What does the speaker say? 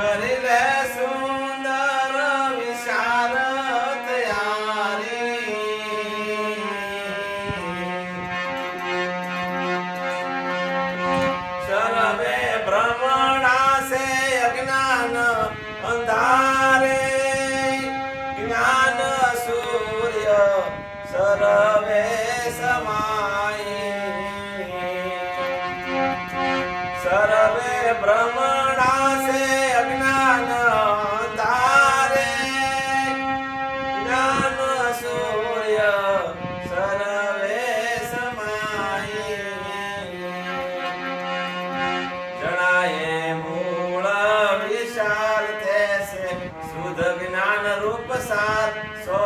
કરી લે સુંદર વિશાળ તૈયારી. સર્વે ભ્રમણા સે અજ્ઞાન અંધારે. જ્ઞાન સૂર્ય સર્વે સમાય. સર્વે ભ્રમણ શુદ્ધ જ્ઞાન રૂપ સાત સો